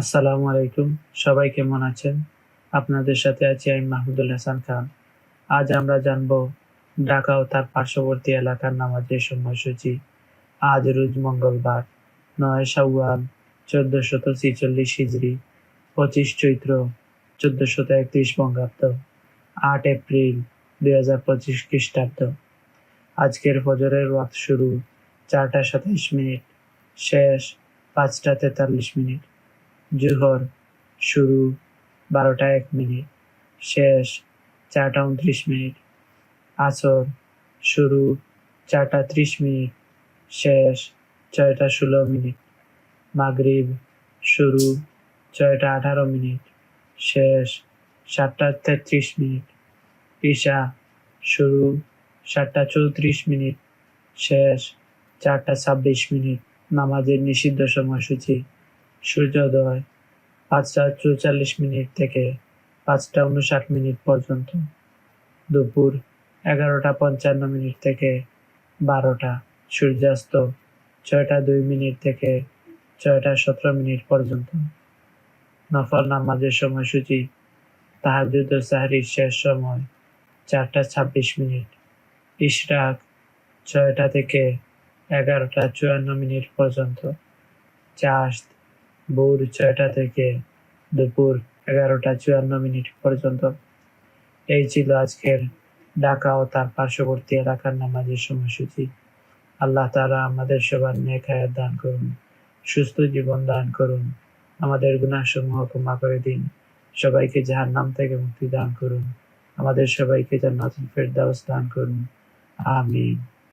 আসসালামু আলাইকুম। সবাই কেমন আছেন? আপনাদের সাথে আছি আমি মাহমুদুল হাসান খান। আজ আমরা জানব ঢাকা ও তার পার্শ্ববর্তী এলাকার নামাজের সময়সূচি। আজ রোজ মঙ্গলবার, নয় শাওয়াল চোদ্দ শত ছিচল্লিশ হিজড়ি পঁচিশ চৈত্র চোদ্দ শত একত্রিশ বঙ্গাব্দ, আট এপ্রিল, দুই হাজার পঁচিশ খ্রিস্টাব্দ। আজকের ফজরের ওয়াক্ত শুরু চারটা সাতাইশ মিনিট, শেষ পাঁচটা তেতাল্লিশ মিনিট। জোহর শুরু বারোটা এক মিনিট, শেষ চারটা উনত্রিশ মিনিট, আসর শুরু চারটা ত্রিশ মিনিট, শেষ ছয়টা ষোলো মিনিট, মাগরিব শুরু ছয়টা আঠারো মিনিট, শেষ সাতটা তেত্রিশ মিনিট, ঈশা শুরু সাতটা চৌত্রিশ মিনিট, শেষ চারটা ছাব্বিশ মিনিট, নামাজের নিষিদ্ধ সময়সূচি। সূর্যোদয় পাঁচটা চৌচল্লিশ মিনিট থেকে পাঁচটা উনষাট মিনিট পর্যন্ত। দুপুর এগারোটা পঞ্চান্ন মিনিট থেকে বারোটা। সূর্যাস্ত ছয়টা দুই মিনিট থেকে ছয়টা সতেরো মিনিট পর্যন্ত। নফল নামাজের সময়সূচি তাহাজুদ ও সাহরির শেষ সময় চারটা ছাব্বিশ মিনিট। ইশরাক ছয়টা থেকে এগারোটা চুয়ান্ন মিনিট পর্যন্ত। চাষ ভোর ছয়টা থেকে দুপুর এগারোটা চুয়ান্ন মিনিট পর্যন্ত। এই ছিল আজকের ঢাকা ও তার পার্শ্ববর্তী এলাকার নামাজের সময়সূচি। আল্লাহ তাআলা আমাদের সবার নেক হায়াত দান করুন, সুস্থ জীবন দান করুন, আমাদের গুনাহসমূহ ক্ষমা করে দিন, সবাইকে যাহার নাম থেকে মুক্তি দান করুন, আমাদের সবাইকে জান্নাতুল ফেরদাউস দান করুন। আমিন।